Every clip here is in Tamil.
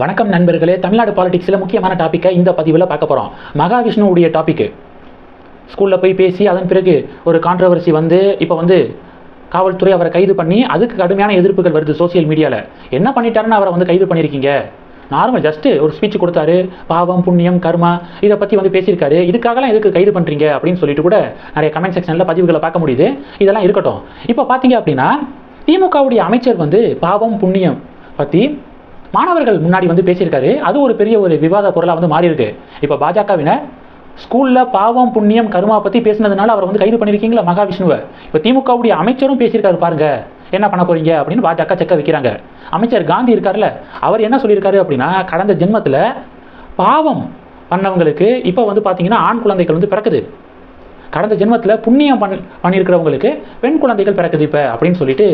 வணக்கம் நண்பர்களே தமிழ்நாடு பாலிடிக்ஸில் முக்கியமான டாப்பிக்கை இந்த பதிவில் பார்க்க போகிறோம் மகாவிஷ்ணுவுடைய டாப்பிக்கு. ஸ்கூலில் போய் பேசி அதன் பிறகு ஒரு கான்ட்ரவர்சி வந்து இப்போ வந்து காவல்துறை அவரை கைது பண்ணி அதுக்கு கடுமையான எதிர்ப்புகள் வருது சோஷியல் மீடியாவில் என்ன பண்ணிட்டாருன்னு அவரை வந்து கைது பண்ணியிருக்கீங்க? நார்மல் ஜஸ்ட்டு ஒரு ஸ்பீச் கொடுத்தாரு. பாவம் புண்ணியம் கர்மா இதை பற்றி வந்து பேசியிருக்காரு. இதுக்காகலாம் எதுக்கு கைது பண்ணுறீங்க அப்படின்னு சொல்லிட்டு கூட நிறைய கமெண்ட் செக்ஷனில் பதிவுகளை பார்க்க முடியுது. இதெல்லாம் இருக்கட்டும். இப்போ பார்த்தீங்க அப்படின்னா திமுகவுடைய அமைச்சர் வந்து பாவம் புண்ணியம் பற்றி மாணவர்கள் முன்னாடி வந்து பேசியிருக்காரு. அது ஒரு பெரிய ஒரு விவாத பொருளாக வந்து மாறி இருக்கு இப்போ பாஜகவினர் ஸ்கூலில் பாவம் புண்ணியம் கருமா பற்றி பேசினதுனால அவர் வந்து கைது பண்ணியிருக்கீங்களா மகாவிஷ்ணுவை? இப்போ திமுகவுடைய அமைச்சரும் பேசியிருக்காரு பாருங்க. என்ன பண்ண போறீங்க அப்படின்னு பாஜக செக்க வைக்கிறாங்க. அமைச்சர் காந்தி இருக்கார்ல அவர் என்ன சொல்லியிருக்காரு அப்படின்னா கடந்த ஜென்மத்தில் பாவம் பண்ணவங்களுக்கு இப்போ வந்து பார்த்தீங்கன்னா ஆண் குழந்தைகள் வந்து பிறக்குது. கடந்த ஜென்மத்தில் புண்ணியம் பண் பண்ணியிருக்கிறவங்களுக்கு பெண் குழந்தைகள் பிறக்குது இப்போ அப்படின்னு சொல்லிட்டு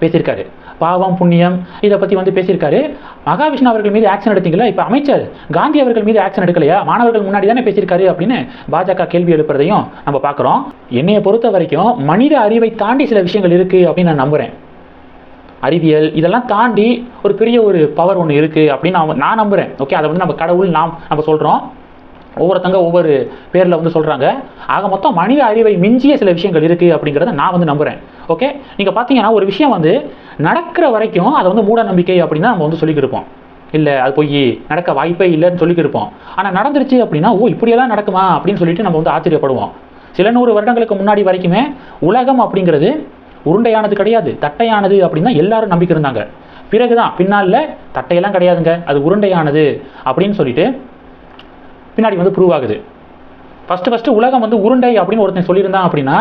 பேசியிருக்காரு. பாவம் புண்ணியம் இதை பற்றி வந்து பேசியிருக்காரு. மகாவிஷ்ணு அவர்கள் மீது ஆக்ஷன் எடுத்தீங்களா? இப்போ அமைச்சர் காந்தி அவர்கள் மீது ஆக்ஷன் எடுக்கலையா? மாணவர்கள் முன்னாடி தானே பேசியிருக்காரு அப்படின்னு பாஜக கேள்வி எழுப்புறதையும் நம்ம பார்க்குறோம். என்னையை பொறுத்த வரைக்கும் மனித அறிவை தாண்டி சில விஷயங்கள் இருக்குது அப்படின்னு நான் நம்புகிறேன் அறிவியல் இதெல்லாம் தாண்டி ஒரு பெரிய ஒரு பவர் ஒன்று இருக்குது அப்படின்னு நான் நான் நம்புகிறேன் ஓகே அதை வந்து நம்ம கடவுள் நாம் நம்ம சொல்கிறோம் ஒவ்வொருத்தங்க ஒவ்வொரு பேரில் வந்து சொல்கிறாங்க ஆக மொத்தம் மனித அறிவை மிஞ்சிய சில விஷயங்கள் இருக்குது அப்படிங்கிறத நான் வந்து நம்புகிறேன் ஓகே நீங்கள் பார்த்தீங்கன்னா ஒரு விஷயம் வந்து நடக்கிற வரைக்கும் அதை வந்து மூட நம்பிக்கை அப்படின்னு நம்ம வந்து சொல்லிக்கிருப்போம் இல்லை அது போய் நடக்க வாய்ப்பே இல்லைன்னு சொல்லிக்கிருப்போம் ஆனால் நடந்துருச்சு அப்படின்னா ஓ இப்படியெல்லாம் நடக்குமா அப்படின்னு சொல்லிட்டு நம்ம வந்து ஆச்சரியப்படுவோம். சில நூறு வருடங்களுக்கு முன்னாடி வரைக்குமே உலகம் அப்படிங்கிறது உருண்டையானது கிடையாது தட்டையானது அப்படின்னு தான் எல்லாரும் நம்பிக்கை இருந்தாங்க. பிறகுதான் பின்னால் தட்டையெல்லாம் கிடையாதுங்க அது உருண்டையானது அப்படின்னு சொல்லிட்டு பின்னாடி வந்து ப்ரூவ் ஆகுது. ஃபஸ்ட்டு ஃபஸ்ட்டு உலகம் வந்து உருண்டை அப்படின்னு ஒருத்தன் சொல்லியிருந்தான் அப்படின்னா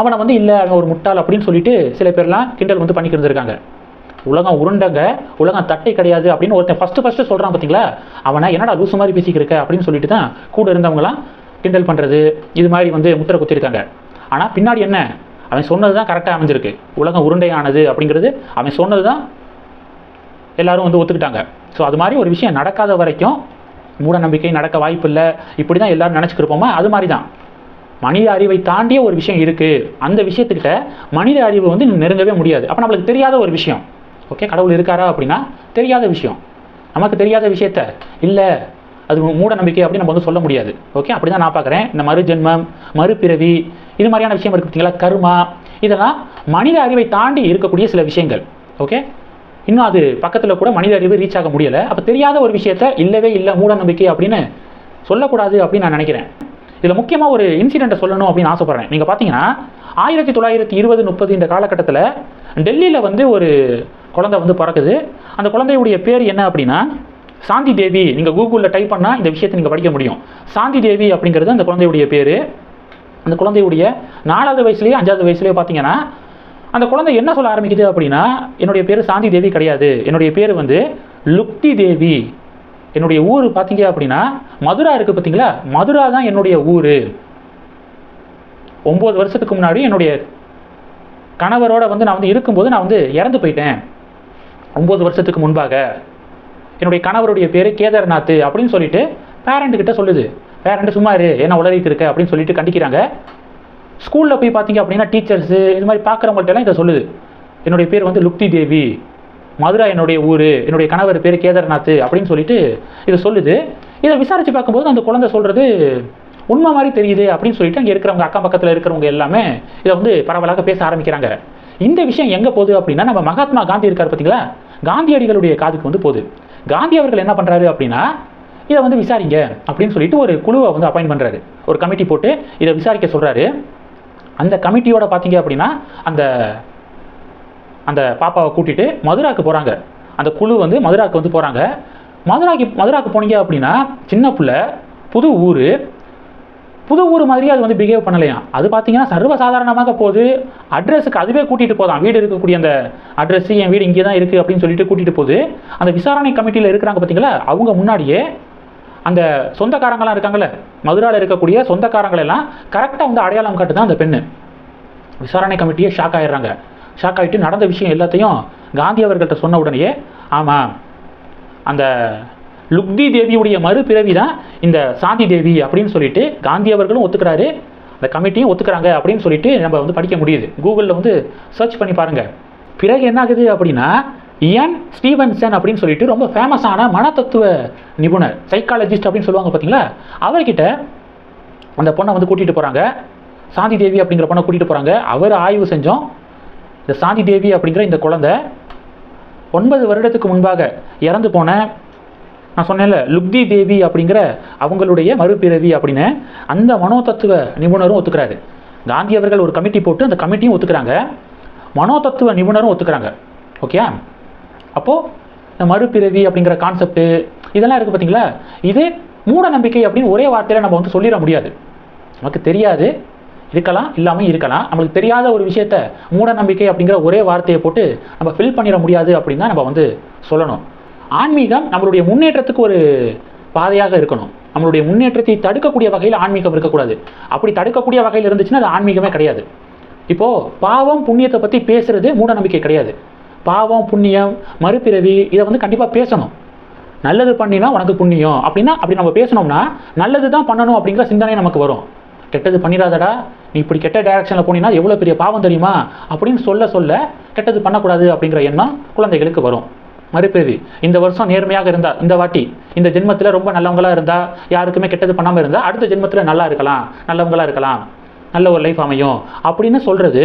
அவனை வந்து இல்லை அவன் ஒரு முட்டாள் அப்படின்னு சொல்லிட்டு சில பேர்லாம் கிண்டல் வந்து பண்ணிக்கிட்டு இருந்திருக்காங்க. உலகம் உருண்டைங்க உலகம் தட்டை கிடையாது அப்படின்னு ஒருத்தன் ஃபஸ்ட்டு ஃபஸ்ட்டு சொல்கிறான் பார்த்தீங்களா அவனை என்னடா லூசு மாதிரி பேசிக்கிருக்க அப்படின்னு சொல்லிட்டு தான் கூட இருந்தவங்களாம் கிண்டல் பண்ணுறது இது மாதிரி வந்து முத்திரை குத்திருக்காங்க. ஆனால் பின்னாடி என்ன? அவன் சொன்னது தான் கரெக்டாக அமைஞ்சிருக்கு. உலகம் உருண்டையானது அப்படிங்கிறது அவன் சொன்னது தான் எல்லோரும் வந்து ஒத்துக்கிட்டாங்க. ஸோ அது மாதிரி ஒரு விஷயம் நடக்காத வரைக்கும் மூட நம்பிக்கை நடக்க வாய்ப்பு இல்லை இப்படி தான் எல்லாரும் நினச்சிக்கிருப்போமா? அது மாதிரி தான் மனித அறிவை தாண்டிய ஒரு விஷயம் இருக்குது அந்த விஷயத்துக்கிட்ட மனித அறிவு வந்து நெருங்கவே முடியாது. அப்போ நம்மளுக்கு தெரியாத ஒரு விஷயம். ஓகே கடவுள் இருக்காரா அப்படின்னா தெரியாத விஷயம். நமக்கு தெரியாத விஷயத்த இல்லை அது மூட நம்பிக்கை அப்படின்னு நம்ம வந்து சொல்ல முடியாது. ஓகே அப்படி தான் நான் பார்க்குறேன். இந்த மறுஜென்மம் மறுபிறவி இது மாதிரியான விஷயம் இருக்கு பார்த்தீங்களா? கர்மா இதெல்லாம் மனித அறிவை தாண்டி இருக்கக்கூடிய சில விஷயங்கள். ஓகே இன்னும் அது பக்கத்தில் கூட மனித அறிவு ரீச் ஆக முடியலை. அப்போ தெரியாத ஒரு விஷயத்த இல்லவே இல்லை மூட நம்பிக்கை அப்படின்னு சொல்லக்கூடாது அப்படின்னு நான் நினைக்கிறேன். இதில் முக்கியமாக ஒரு இன்சிடெண்ட்டை சொல்லணும் அப்படின்னு ஆசைப்பட்றேன். நீங்கள் பார்த்தீங்கன்னா ஆயிரத்தி தொள்ளாயிரத்தி இருபது முப்பது இந்த காலகட்டத்தில் டெல்லியில் வந்து ஒரு குழந்தை வந்து பிறக்குது. அந்த குழந்தையுடைய பேர் என்ன அப்படின்னா சாந்தி தேவி. நீங்கள் கூகுளில் டைப் பண்ணால் இந்த விஷயத்தை நீங்கள் படிக்க முடியும். சாந்தி தேவி அப்படிங்கிறது அந்த குழந்தையுடைய பேர். அந்த குழந்தையுடைய நாலாவது வயசுலேயே அஞ்சாவது வயசுலேயே பார்த்தீங்கன்னா அந்த குழந்தை என்ன சொல்ல ஆரம்பிக்குது அப்படின்னா என்னுடைய பேர் சாந்தி தேவி கிடையாது. என்னுடைய பேர் வந்து லுக்தி தேவி. என்னுடைய ஊர் பார்த்தீங்க அப்படின்னா மதுரா இருக்குது பார்த்தீங்களா மதுரா தான் என்னுடைய ஊர். ஒம்பது வருஷத்துக்கு முன்னாடி என்னுடைய கணவரோட வந்து நான் வந்து இருக்கும்போது நான் வந்து இறந்து போயிட்டேன். ஒம்பது வருஷத்துக்கு முன்பாக. என்னுடைய கணவருடைய பேர் கேதார்நாத் அப்படின்னு சொல்லிட்டு பேரண்ட்டுக்கிட்ட சொல்லுது. பேரண்ட்டு சும்மா இரு என்ன உளறிட்டு இருக்க அப்படின்னு சொல்லிட்டு கண்டிக்கிறாங்க. ஸ்கூலில் போய் பார்த்தீங்க அப்படின்னா டீச்சர்ஸு இது மாதிரி பார்க்குறவங்கள்ட்டலாம் இதை சொல்லுது. என்னுடைய பேர் வந்து லுக்தி தேவி. மதுரா என்னுடைய ஊர் என்னுடைய கணவர் பேர் கேதார்நாத் அப்படின்னு சொல்லிட்டு இதை சொல்லுது. இதை விசாரித்து பார்க்கும்போது அந்த குழந்தை சொல்கிறது உண்மை மாதிரி தெரியுது அப்படின்னு சொல்லிட்டு அங்கே இருக்கிறவங்க அக்கம் பக்கத்தில் இருக்கிறவங்க எல்லாமே இதை வந்து பரவலாக பேச ஆரம்பிக்கிறாங்க. இந்த விஷயம் எங்கே போகுது அப்படின்னா நம்ம மகாத்மா காந்தி இருக்கார் பார்த்தீங்களா காந்தியடிகளுடைய காதுக்கு வந்து போகுது. காந்தி அவர்கள் என்ன பண்ணுறாரு அப்படின்னா இதை வந்து விசாரிங்க அப்படின்னு சொல்லிட்டு ஒரு குழுவை வந்து அப்பாயின் பண்ணுறாரு ஒரு கமிட்டி போட்டு இதை விசாரிக்க சொல்கிறாரு அந்த கமிட்டியோட பார்த்தீங்க அப்படின்னா அந்த அந்த பாப்பாவை கூட்டிட்டு மதுராக்கு போகிறாங்க அந்த குழு வந்து மதுராக்கு வந்து போகிறாங்க மதுராக்கு மதுராக்கு போனீங்க அப்படின்னா சின்ன பிள்ளை புது ஊர் புது ஊர் மாதிரியே அது வந்து பிஹேவ் பண்ணலையாம் அது பார்த்தீங்கன்னா சர்வசாதாரணமாக போகுது. அட்ரஸுக்கு அதுவே கூட்டிகிட்டு போதான். வீடு இருக்கக்கூடிய அந்த அட்ரஸ் என் வீடு இங்கே தான் இருக்குது அப்படின்னு சொல்லிட்டு கூட்டிகிட்டு போகுது. அந்த விசாரணை கமிட்டியில் இருக்கிறாங்க பார்த்தீங்களா அவங்க முன்னாடியே அந்த சொந்தக்காரங்களாம் இருக்காங்கல்ல மதுராவில் இருக்கக்கூடிய சொந்தக்காரங்களெல்லாம் கரெக்டாக வந்து அடையாளம் காட்டு தான் அந்த பெண்ணு. விசாரணை கமிட்டியே ஷாக் ஆயிடுறாங்க. ஷாக் ஆகிட்டு நடந்த விஷயம் எல்லாத்தையும் காந்தி அவர்கள்ட்ட சொன்ன உடனேயே ஆமாம் அந்த லுக்தி தேவியுடைய மறுபிறவி தான் இந்த சாந்தி தேவி அப்படின்னு சொல்லிட்டு காந்தி அவர்களும் ஒத்துக்கிறாரு. அந்த கமிட்டியும் ஒத்துக்கிறாங்க அப்படின்னு சொல்லிட்டு நம்ம வந்து படிக்க முடியுது. கூகுளில் வந்து சர்ச் பண்ணி பாருங்கள் பிறகு என்ன ஆகுது அப்படின்னா இயன் ஸ்டீவன்சன் அப்படின்னு சொல்லிட்டு ரொம்ப ஃபேமஸான மனத்தத்துவ நிபுணர் சைக்காலஜிஸ்ட் அப்படின்னு சொல்லுவாங்க பார்த்தீங்களா அவர்கிட்ட அந்த பொண்ணை வந்து கூட்டிகிட்டு போகிறாங்க சாந்தி தேவி அப்படிங்கிற பொண்ணை கூட்டிகிட்டு போகிறாங்க அவர் ஆய்வு செஞ்சோம். இந்த சாந்தி தேவி அப்படிங்கிற இந்த குழந்தை ஒன்பது வருடத்துக்கு முன்பாக இறந்து போன நான் சொன்னேன்ல லுக்தி தேவி அப்படிங்கிற அவங்களுடைய மறுபிறவி அப்படின்னு அந்த மனோதத்துவ நிபுணரும் ஒத்துக்கிறாரு. காந்தி அவர்கள் ஒரு கமிட்டி போட்டு அந்த கமிட்டியும் ஒத்துக்கிறாங்க. மனோதத்துவ நிபுணரும் ஒத்துக்கிறாங்க. ஓகே அப்போது இந்த மறுபிறவி அப்படிங்கிற கான்செப்ட் இதெல்லாம் இருக்குது பார்த்தீங்களா இதே மூட நம்பிக்கை அப்படின்னு ஒரே வார்த்தையில் நம்ம வந்து சொல்லிட முடியாது. நமக்கு தெரியாது இருக்கலாம் இல்லாமல் இருக்கலாம். நம்மளுக்கு தெரியாத ஒரு விஷயத்த மூட நம்பிக்கை அப்படிங்கிற ஒரே வார்த்தையை போட்டு நம்ம ஃபில் பண்ணிட முடியாது அப்படின்னு தான் நம்ம வந்து சொல்லணும். ஆன்மீகம் நம்மளுடைய முன்னேற்றத்துக்கு ஒரு பாதையாக இருக்கணும். நம்மளுடைய முன்னேற்றத்தை தடுக்கக்கூடிய வகையில் ஆன்மீகம் இருக்கக்கூடாது. அப்படி தடுக்கக்கூடிய வகையில் இருந்துச்சுன்னா அது ஆன்மீகமே கிடையாது. இப்போது பாவம் புண்ணியத்தை பற்றி பேசுறது மூட நம்பிக்கை கிடையாது. பாவம் புண்ணியம் மறுபிறவி இதை வந்து கண்டிப்பாக பேசணும். நல்லது பண்ணினா உனக்கு புண்ணியம். அப்படின்னா அப்படி நம்ம பேசணும்னா நல்லது தான் பண்ணணும் அப்படிங்கிற சிந்தனை நமக்கு வரும். கெட்டது பண்ணிடாதடா. நீ இப்படி கெட்ட டைரக்ஷனில் போனீங்கன்னா எவ்வளோ பெரிய பாவம் தெரியுமா? அப்படின்னு சொல்ல சொல்ல கெட்டது பண்ணக்கூடாது அப்படிங்கிற எண்ணம் குழந்தைகளுக்கு வரும். மறுபிறவி இந்த வருஷம் நேர்மையாக இருந்தால் இந்த வாட்டி இந்த ஜென்மத்தில் ரொம்ப நல்லவங்களாக இருந்தால் யாருக்குமே கெட்டது பண்ணாமல் இருந்தால் அடுத்த ஜென்மத்தில் நல்லா இருக்கலாம் நல்லவங்களாக இருக்கலாம் நல்ல ஒரு லைஃப் அமையும் அப்படின்னு சொல்கிறது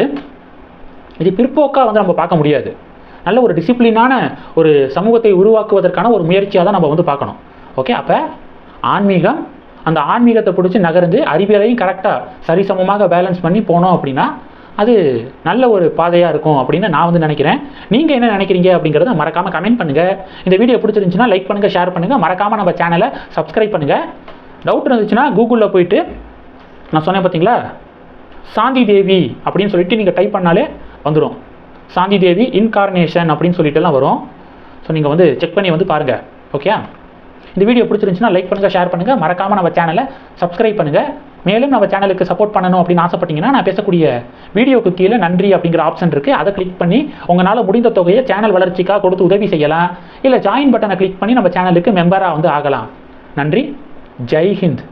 இது பிற்போக்காக வந்து நம்ம பார்க்க முடியாது. நல்ல ஒரு டிசிப்ளினான ஒரு சமூகத்தை உருவாக்குவதற்கான ஒரு முயற்சியாக தான் நம்ம வந்து பார்க்கணும். ஓகே அப்போ ஆன்மீகம் அந்த ஆன்மீகத்தை பிடிச்சி நகர்ந்து அறிவியலையும் கரெக்டாக சரிசமமாக பேலன்ஸ் பண்ணி போனோம் அப்படின்னா அது நல்ல ஒரு பாதையாக இருக்கும் அப்படின்னு நான் வந்து நினைக்கிறேன். நீங்கள் என்ன நினைக்கிறீங்க அப்படிங்கிறத மறக்காமல் கமெண்ட் பண்ணுங்கள் இந்த வீடியோ பிடிச்சிருந்துச்சுன்னா லைக் பண்ணுங்கள் ஷேர் பண்ணுங்கள் மறக்காமல் நம்ம சேனலை சப்ஸ்கிரைப் பண்ணுங்கள் டவுட் இருந்துச்சுன்னா கூகுளில் போயிட்டு நான் சொன்னேன் பார்த்தீங்களா சாந்தி தேவி அப்படின்னு சொல்லிட்டு நீங்கள் டைப் பண்ணாலே வந்துடும் சாந்தி தேவி இன்கார்னேஷன் அப்படின்னு சொல்லிட்டுலாம் வரும். ஸோ நீங்கள் வந்து செக் பண்ணி வந்து பாருங்கள் ஓகே இந்த வீடியோ பிடிச்சிருந்துச்சுன்னா லைக் பண்ணுங்கள் ஷேர் பண்ணுங்கள் மறக்காமல் நம்ம சேனலை சப்ஸ்கிரைப் பண்ணுங்கள் மேலும் நம்ம சேனலுக்கு சப்போர்ட் பண்ணணும் அப்படின்னு ஆசைப்பட்டீங்கன்னா நான் பேசக்கூடிய வீடியோக்கு கீழே நன்றி அப்படிங்கிற ஆப்ஷன் இருக்குது அதை கிளிக் பண்ணி உங்களால் முடிந்த தொகையை சேனல் வளர்ச்சிக்காக கொடுத்து உதவி செய்யலாம். இல்லை ஜாயின் பட்டனை கிளிக் பண்ணி நம்ம சேனலுக்கு மெம்பராக வந்து ஆகலாம். நன்றி. ஜெய் ஹிந்த்.